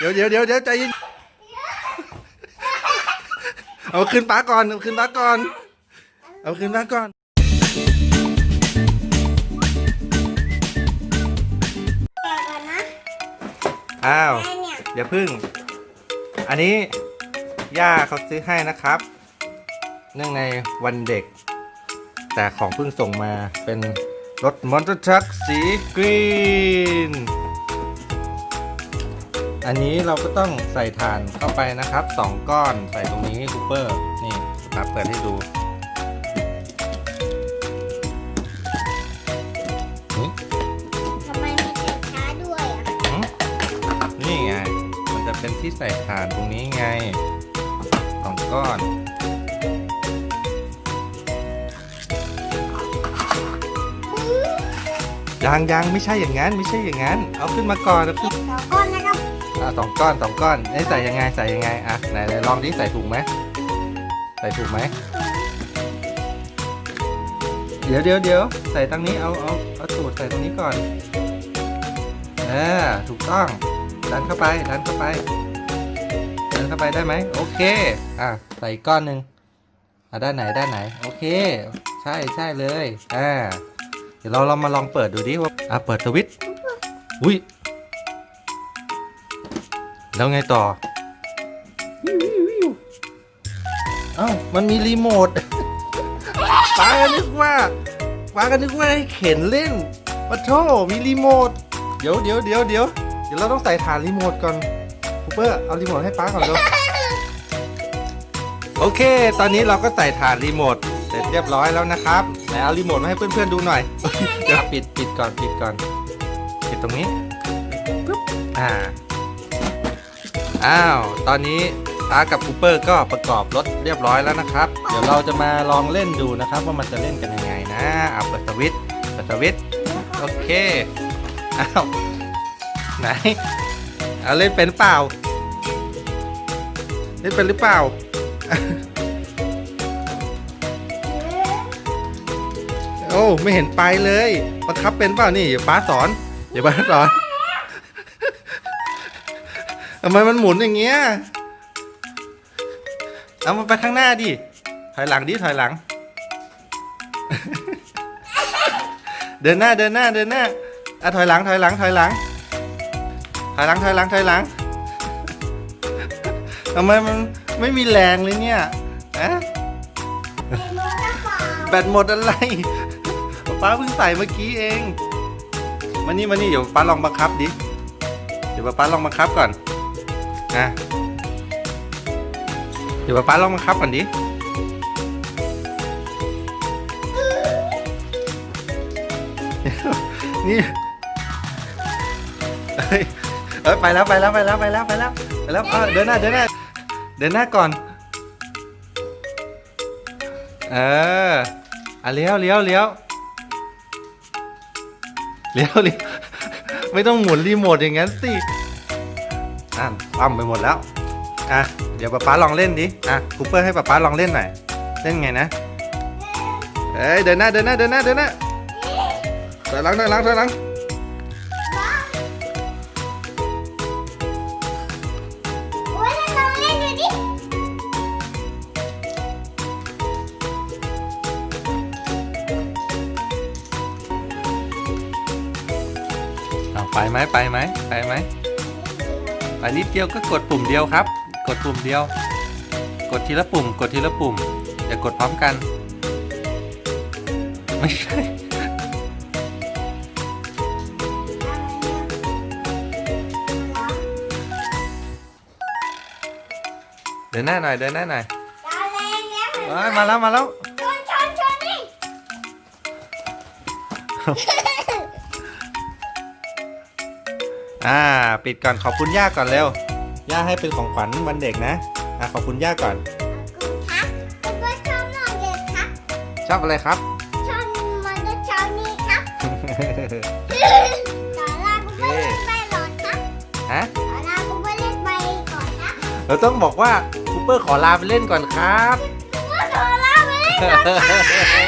เดี๋ยวเดี๋ยวเดี๋ยวเดี๋ยวใจเย็นเอาขึ้นป้าก่อนเอาขึ้นป้าก่อน เอาขึ้นป้าก่อน แกะก่อนนะอ้าวแม่เนี่ยอย่าพึ่ง อันนี้ย่าเขาซื้อให้นะครับ เนื่องในวันเด็ก แต่ของเพิ่งส่งมาเป็นรถมอเตอร์ทรัคสีกรีน อันนี้เราก็ต้องใส่ถ่านเข้าไปนะครับสองก้อนใส่ตรงนี้คูเปอร์นี่ครับเปิดให้ดูนี่ทำไมมีเศษช้าด้วยอะหืมนี่ไง มันจะเป็นที่ใส่ถ่านตรงนี้ไงสองก้อนยังยังไม่ใช่อย่างนั้น ไม่ใช่อย่างนั้น เอาขึ้นมาก่อนเอาขึ้น สองก้อนนะครับ อะสองก้อนสองก้อนเอ้ยใส่ยังไงใส่ยังไงอะไหนไหนลองดิใส่ถูกไหมใส่ถูกไหมเดี๋ยวเดี๋ยวเดี๋ยวใส่ตรงนี้เอาเอาเอาสูตรใส่ตรงนี้ก่อนเออถูกต้องดันเข้าไปดันเข้าไปดันเข้าไปได้ไหมโอเคอะใส่กก้อนหนึ่งอะด้านไหนด้านไหนโอเค ใช่ใช่เลยอ่าเดี๋ยวเราเรามาลองเปิดดูดิว่าอะเปิดสวิตช์อุ้ย แล้วไงต่อเอ้ามันมีรีโมทป้าก็นึกว่าป้าก็นึกว่าให้เข็นเล่นปะโทมีรีโมท เดี๋ยวเดี๋ยวเดี๋ยวเดี๋ยวเดี๋ยวเราต้องใส่ฐานรีโมทก่อนคูเปอร์เอารีโมทให้ป้าก่อนเร็วโอเค ตอนนี้เราก็ใส่ฐานรีโมทเสร็จเรียบร้อยแล้วนะครับไหนเอารีโมทมาให้เพื่อนๆดูหน่อยเดี๋ยวปิดปิดก่อนปิดก่อนปิดตรงนี้ปึ๊บอ่า อ้าว ตอนนี้อากับคูเปอร์ก็ประกอบรถเรียบร้อยแล้วนะครับ เดี๋ยวเราจะมาลองเล่นดูนะครับ ว่ามันจะเล่นกันยังไงนะเอาเปิดสวิตช์เปิดสวิตช์โอเคอ้าวไหนเอาเล่นเป็นเปล่า เล่นเป็นหรือเปล่า โอ้ไม่เห็นไปเลยบังคับเป็นเปล่านี่เดี๋ยวป้าสอนเดี๋ยวป้าสอน ทำไมมันหมุนอย่างเงี้ย เอามันไปข้างหน้าดิ ถอยหลังดิ ถอยหลัง เดินหน้า เดินหน้า เดินหน้าอะถอยหลัง ถอยหลัง ถอยหลัง ถอยหลัง ถอยหลัง ถอยหลังทำไมมันไม่มีแรงเลยเนี่ยอะรีโมทกระเป๋าแบตหมดอะไร ป้าเพิ่งใส่เมื่อกี้เอง มานี่มานี่เดี๋ยวป้าลองบังคับดิ เดี๋ยวป้าลองบังคับก่อน นะเดี๋ยวป้าลองบังคับก่อนดินี่เอ้ยไปแล้วไปแล้วไปแล้วไปแล้วไปแล้วไปแล้วเออเดินหน้าเดินหน้าเดินหน้าก่อน เอออะเลี้ยวเลี้ยวเลี้ยวเลี้ยวเลี้ยวไม่ต้องหมุนรีโมทอย่างนั้นสิ อะปั้มไปหมดแล้ว อะ เดี๋ยวป๊าป๊าลองเล่นดิ อะคูเปอร์ให้ป๊าป๊าลองเล่นหน่อย เล่นไงนะ เอ้ย เดินหน้า เดินหน้า เดินหน้า เดินหน้าถอยหลังถอยหลังถอยหลังโอ้ยแล้วลองเล่นดูดิเอาไปไหมไปไหมไปไหม ไปนิดเดียวก็กดปุ่มเดียวครับ กดปุ่มเดียว กดทีละปุ่ม กดทีละปุ่มอย่ากดพร้อมกัน ไม่ใช่เดินหน้าหน่อยเดินหน้าหน่อยจะเอาแรงแล้วเอ้ยมาแล้วมาแล้วชนชนชนนี่ อ่า ปิดก่อนขอบคุณย่าก่อนเร็ว ย่าให้เป็นของขวัญวันเด็กนะ อ่าขอบคุณย่าก่อน ครับคุณว่าชอบนอนเด็กครับชอบอะไรครับชอบมันก็ชอบนี่ครับต่อลาคุณว่าเล่นไปหรอครับฮะต่อลาคุณว่าเล่นไปก่อนครับเราต้องบอกว่าคูเปอร์ขอลาไปเล่นก่อนครับคุณว่าต่อลาไปเล่นก่อนครับ